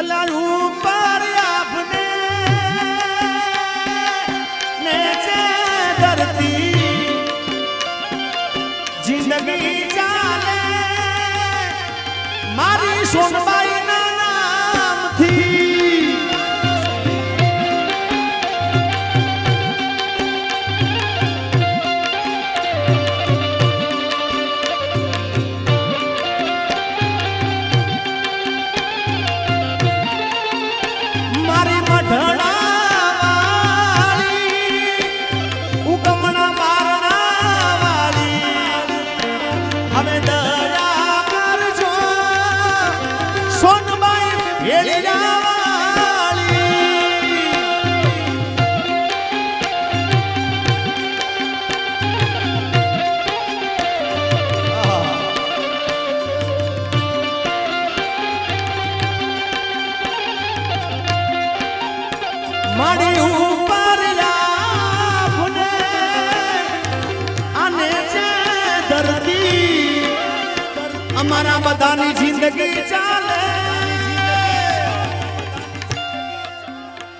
અલા ઉપર આપને ધરતી. ચાલે. મારી સોનબાઈ અમારા બધાની જિંદગી ચાલે.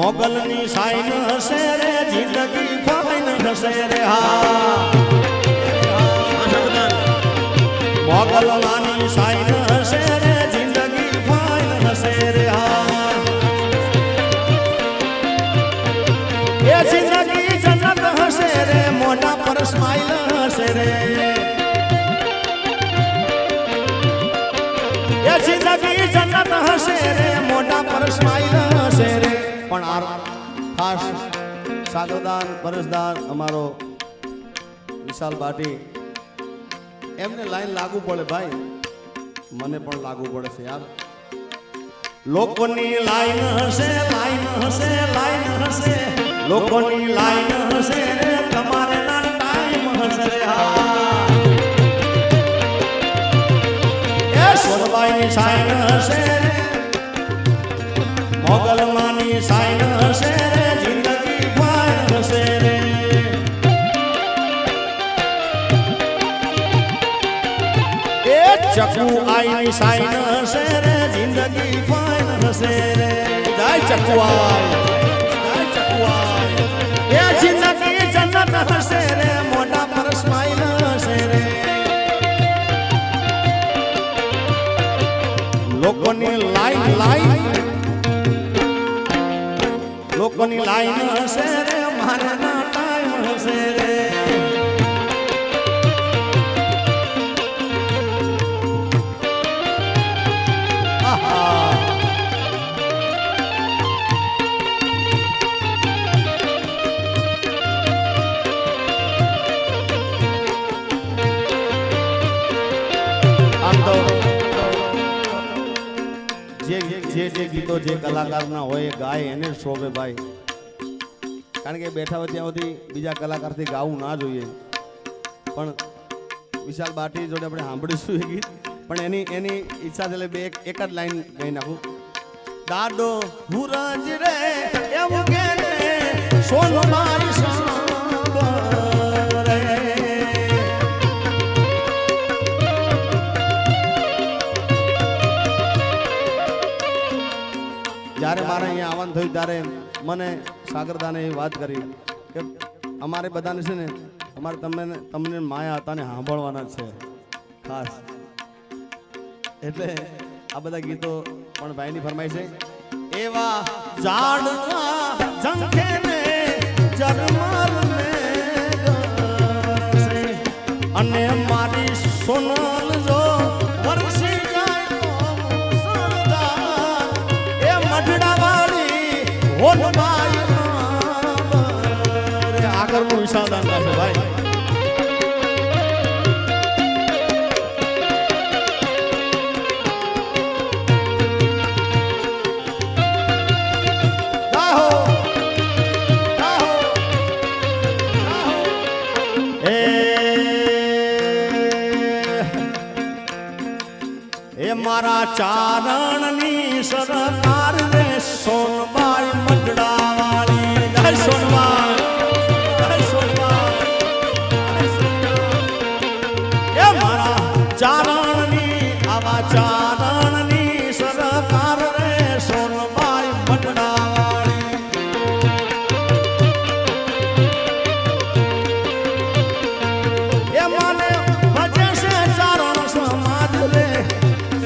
મોગલની સાઈન હશે રે જિંદગી ફાઈન હશે રે હા. મોગલની સાઈન હશે રે જિંદગી ફાઈન હશે રે હા. એ જિંદગી જન્નત હશે રે, મોઢા પર સ્માઈલ હશે રે. એ જિંદગી જન્નત હશે રે, મોઢા પર સ્માઈલ સાગરદાન પરસદાર અમારો વિશાલ ભાટી. એમને લાઈન લાગુ પડે ભાઈ. મને પણ લાગુ પડે છે યાર. લોકોની લાઈન હશે લાઈન હશે લાઈન હશે. લોકોની લાઈન હશે તમારે ટાઈમ હશે એ સોનબાઈની સાઈન હશે મોગલમાની સાઈન હશે રે જય ચકુઆઈ જય ચકુઆઈ એ જિંદગી જન્નત હશે રે મોટા પર સ્માઈલ હશે રે. લોકોની લાઈન લાઈન લોકોની લાઈન હશે રે, મારે ના ટાઈમ હશે રે. જે ગીતો જે કલાકારના હોય ગાય એને શોભે ભાઈ. કારણ કે બેઠા હોય ત્યાં સુધી બીજા કલાકારથી ગાવું ના જોઈએ. પણ વિશાલ બાટી જોડે આપણે સાંભળીશું એ ગીત. પણ એની એની ઈચ્છા એટલે બે એક જ લાઈન ગઈ નાખું. દાડો હુરજ રે, એવું કે સોનું મારી જ્યારે મારે અહીંયા આવવાનું થયું ત્યારે મને સાગરદાને એ વાત કરી કે અમારે બધાને છે ને, અમારે તમને તમને માયા હતાને સાંભળવાના છે. ખાસ. એટલે આ બધા ગીતો પણ ભાઈની ફરમાઈ છે. એવા ઝાડના ઝંખે ને સાદાન રાખો ભાઈ મારા ચારણની સરકાર ચારણની, આવા ચારણની સરકાર રે સોનબાઈ મટડાવાળી એ મને ભજે છે ચારણ સમાજ રે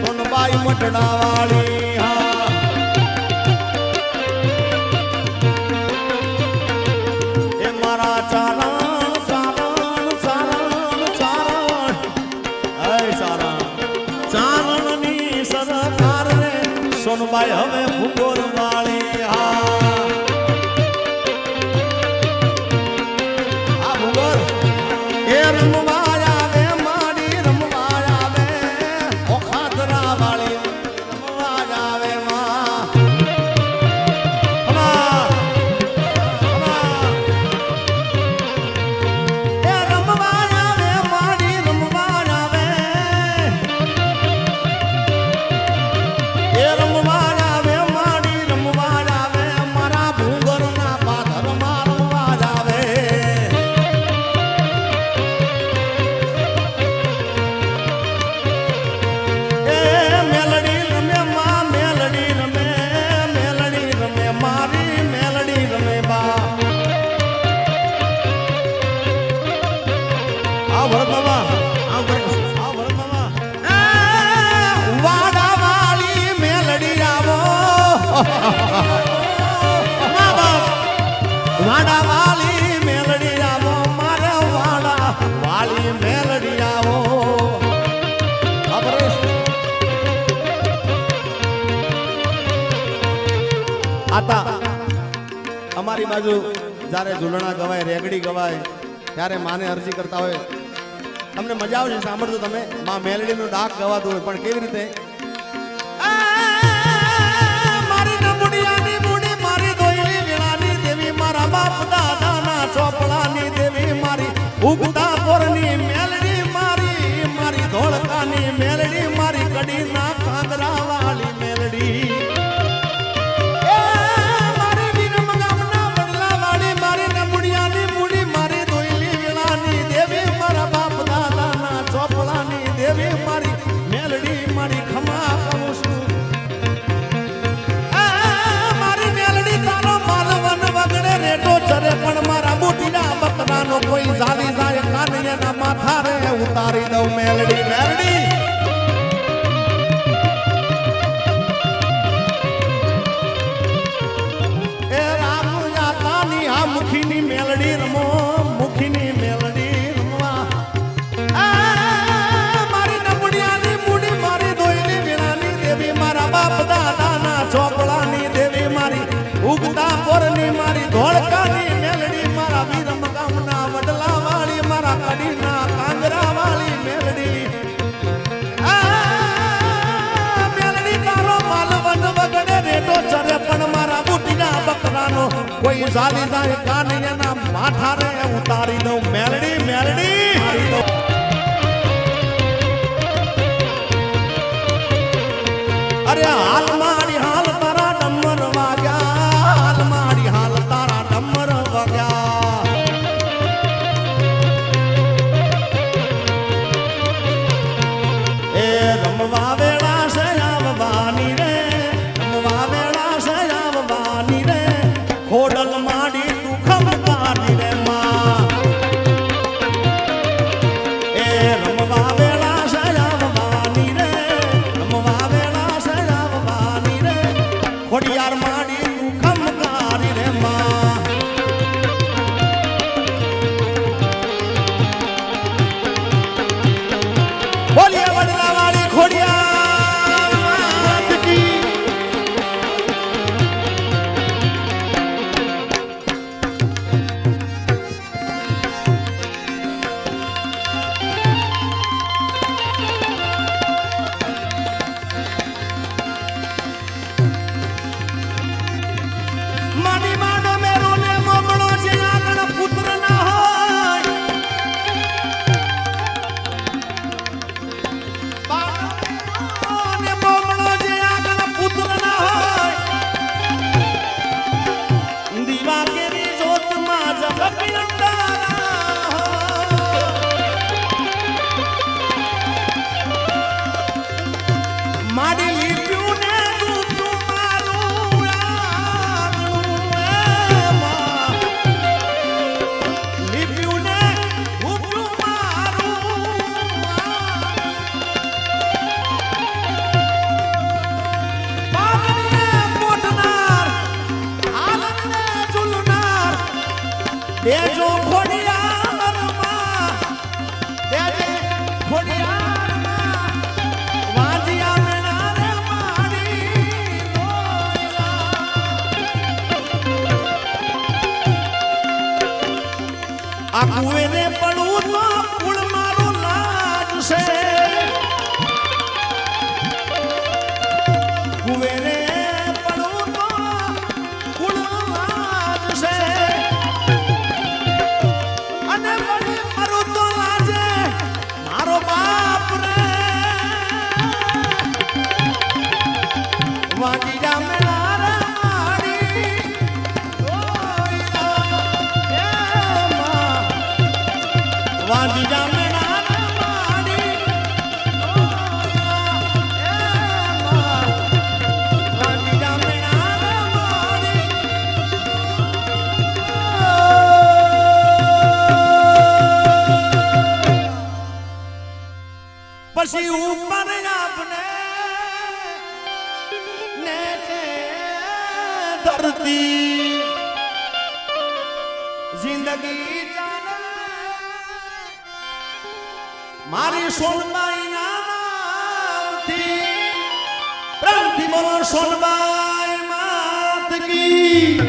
સોનબાઈ મટડાવાળી arrumou વાડા વાલી મેલડી આવો મારે વાડા વાલી મેલડી આવો આતા, અમારી બાજુ જ્યારે ઝૂલણા ગવાય રેગડી ગવાય, ત્યારે માને અરજી કરતા હોય. તમને મજા આવશે સાંભળજો તમે. મા મેલડીનું ડાક ગવાતું હોય, પણ કેવી રીતે ના ચોપડાની દેવી મારી ઉગતા પોરની મેલડી મારી મારી ધોળકાની મેલડી મારી કડી ઉઝાલી જાય કાનિયાના માથા રે ઉતારી દઉં મેલડી જો ખોડિયારમાં રે મારી. આ કુવેને પડવું તો કુળ મારું લાજ છે પછી ઉપર આપને નેચે ધરતી. જિંદગી મારી સોનબાઈ ના નામથી પ્રેમથી બોલો સોનબાઈ માત કી